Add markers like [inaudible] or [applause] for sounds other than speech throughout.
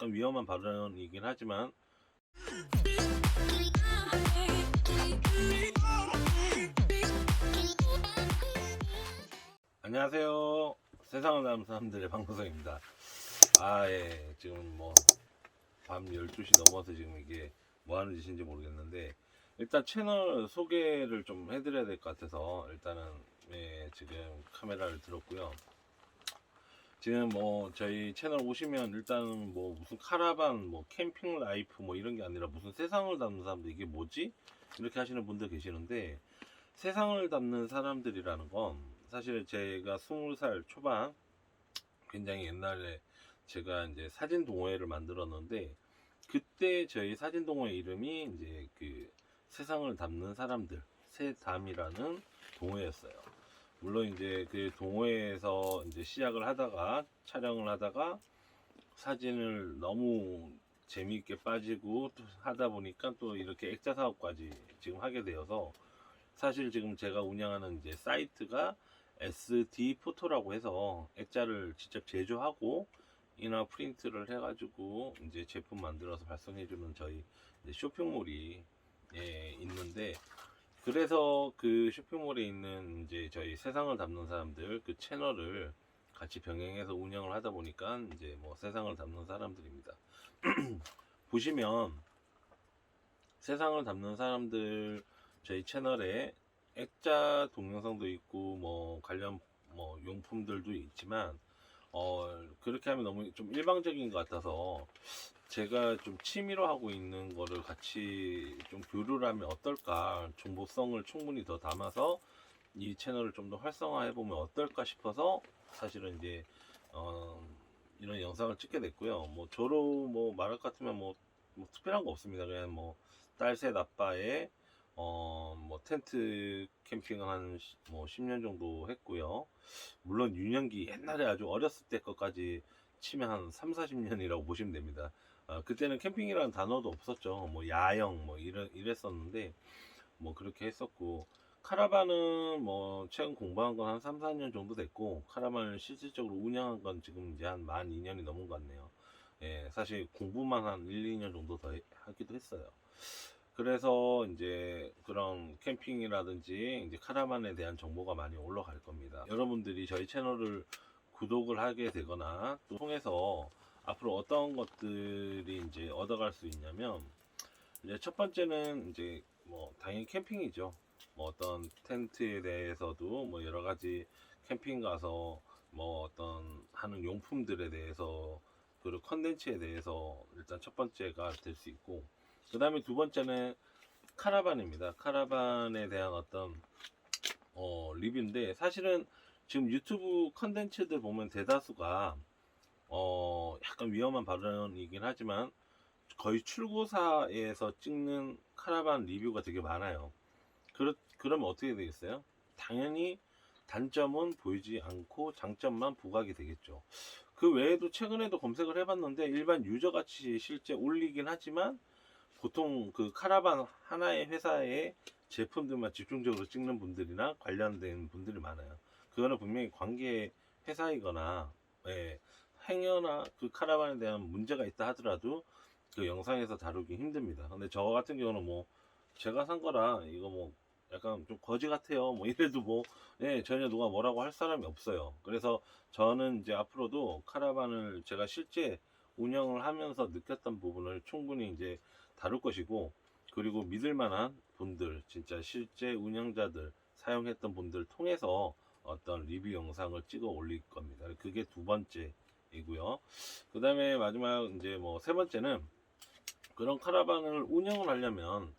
약간 위험한 발언이긴 하지만 안녕하세요. 세상을 나는 사람들의 방송입니다. 아, 예. 지금 뭐, 밤 12시 넘어서 지금 이게 뭐 하는 짓인지 모르겠는데, 일단 채널 소개를 좀 해드려야 될 것 같아서, 일단은, 예, 지금 카메라를 들었고요. 지금 뭐, 저희 채널 오시면 일단은 뭐, 무슨 카라반, 뭐, 캠핑 라이프 뭐 이런 게 아니라 무슨 세상을 담는 사람들, 이게 뭐지? 이렇게 하시는 분들 계시는데, 세상을 담는 사람들이라는 건 사실 제가 20살 초반 굉장히 옛날에 제가 이제 사진 동호회를 만들었는데 그때 저희 사진 동호회 이름이 이제 그 세상을 담는 사람들 세담이라는 동호회였어요. 물론 이제 그 동호회에서 이제 시작을 하다가 촬영을 하다가 사진을 너무 재미있게 빠지고 또 하다 보니까 또 이렇게 액자 사업까지 지금 하게 되어서 사실 지금 제가 운영하는 이제 사이트가 SD 포토라고 해서 액자를 직접 제조하고 이나 프린트를 해가지고 이제 제품 만들어서 발송해주는 저희 쇼핑몰이 예, 있는데 그래서 그 쇼핑몰에 있는 이제 저희 세상을 담는 사람들 그 채널을 같이 병행해서 운영을 하다 보니까 이제 뭐 세상을 담는 사람들입니다. [clears throat] 보시면 세상을 담는 사람들 저희 채널에 액자 동영상도 있고 뭐 관련 뭐 용품들도 있지만 어 그렇게 하면 너무 좀 일방적인 것 같아서 제가 좀 취미로 하고 있는 거를 같이 좀 교류를 하면 어떨까? 정보성을 충분히 더 담아서 이 채널을 좀 더 활성화해 보면 어떨까 싶어서 사실은 이제 어 이런 영상을 찍게 됐고요. 뭐 저로 뭐 말할 것 같으면 뭐, 뭐 특별한 거 없습니다. 그냥 뭐 딸 셋 아빠의 어, 뭐, 텐트 캠핑을 한, 시- 뭐, 10년 정도 했고요. 물론, 유년기, 옛날에 아주 어렸을 때 것까지 치면 한 3, 40년이라고 보시면 됩니다. 아, 그때는 캠핑이라는 단어도 없었죠. 뭐, 야영, 뭐, 이래, 이랬었는데, 뭐, 그렇게 했었고, 카라반은 뭐, 최근 공부한 건 한 3, 4년 정도 됐고, 카라반을 실질적으로 운영한 건 지금 이제 한 만 2년이 넘은 것 같네요. 예, 사실 공부만 한 1, 2년 정도 더 해- 하기도 했어요. 그래서 이제 그런 캠핑이라든지 이제 카라반에 대한 정보가 많이 올라갈 겁니다. 여러분들이 저희 채널을 구독을 하게 되거나 또 통해서 앞으로 어떤 것들이 이제 얻어갈 수 있냐면 이제 첫 번째는 이제 뭐 당연히 캠핑이죠. 뭐 어떤 텐트에 대해서도 뭐 여러 가지 캠핑 가서 뭐 어떤 하는 용품들에 대해서 그리고 컨텐츠에 대해서 일단 첫 번째가 될 수 있고 그 다음에 두 번째는 카라반입니다. 카라반에 대한 어떤 어, 리뷰인데 사실은 지금 유튜브 컨텐츠들 보면 대다수가 어, 약간 위험한 발언이긴 하지만 거의 출고사에서 찍는 카라반 리뷰가 되게 많아요. 그렇, 그러면 어떻게 되겠어요? 당연히 단점은 보이지 않고 장점만 부각이 되겠죠. 그 외에도 최근에도 검색을 해봤는데 일반 유저 같이 실제 올리긴 하지만 보통 그 카라반 하나의 회사의 제품들만 집중적으로 찍는 분들이나 관련된 분들이 많아요. 그거는 분명히 관계 회사이거나 예, 행여나 그 카라반에 대한 문제가 있다 하더라도 그 영상에서 다루기 힘듭니다. 근데 저 같은 경우는 뭐 제가 산 거라 이거 뭐 약간 좀 거지 같아요. 뭐 이래도 뭐 예, 전혀 누가 뭐라고 할 사람이 없어요. 그래서 저는 이제 앞으로도 카라반을 제가 실제 운영을 하면서 느꼈던 부분을 충분히 이제 다룰 것이고 그리고 믿을 만한 분들 진짜 실제 운영자들 사용했던 분들 통해서 어떤 리뷰 영상을 찍어 올릴 겁니다. 그게 두 번째이고요. 그 다음에 마지막 이제 뭐 세 번째는 그런 카라반을 운영을 하려면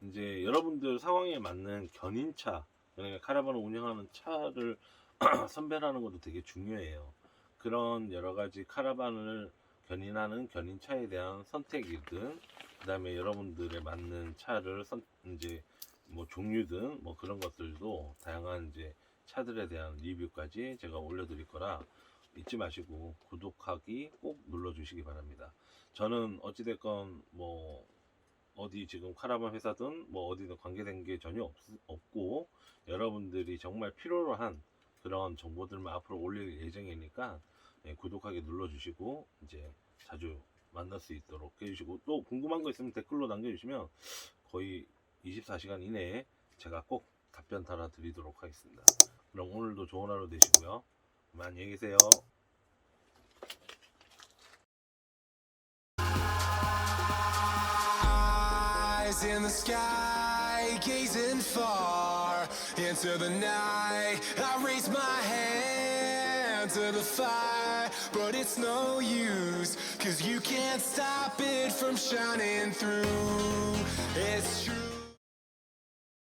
이제 여러분들 상황에 맞는 견인차 그러니까 카라반을 운영하는 차를 [clears throat] 선별하는 것도 되게 중요해요. 그런 여러 가지 카라반을 견인하는 견인차에 대한 선택이든 그 다음에 여러분들에 맞는 차를 선 이제 뭐 종류든 뭐 그런 것들도 다양한 이제 차들에 대한 리뷰까지 제가 올려드릴 거라 잊지 마시고 구독하기 꼭 눌러주시기 바랍니다. 저는 어찌됐건 뭐 어디 지금 카라반 회사든 뭐 어디든 관계된 게 전혀 없, 없고 여러분들이 정말 필요로 한 그런 정보들만 앞으로 올릴 예정이니까 예, 구독하기 눌러주시고 이제 자주 만날 수 있도록 해주시고 또 궁금한 거 있으면 댓글로 남겨주시면 거의 24시간 이내에 제가 꼭 답변 달아드리도록 하겠습니다. 그럼 오늘도 좋은 하루 되시고요. 안녕히 계세요. In the sky, gazing far into the night. I raise my hand to the fire, but it's no use, cause you can't stop it from shining through. It's true.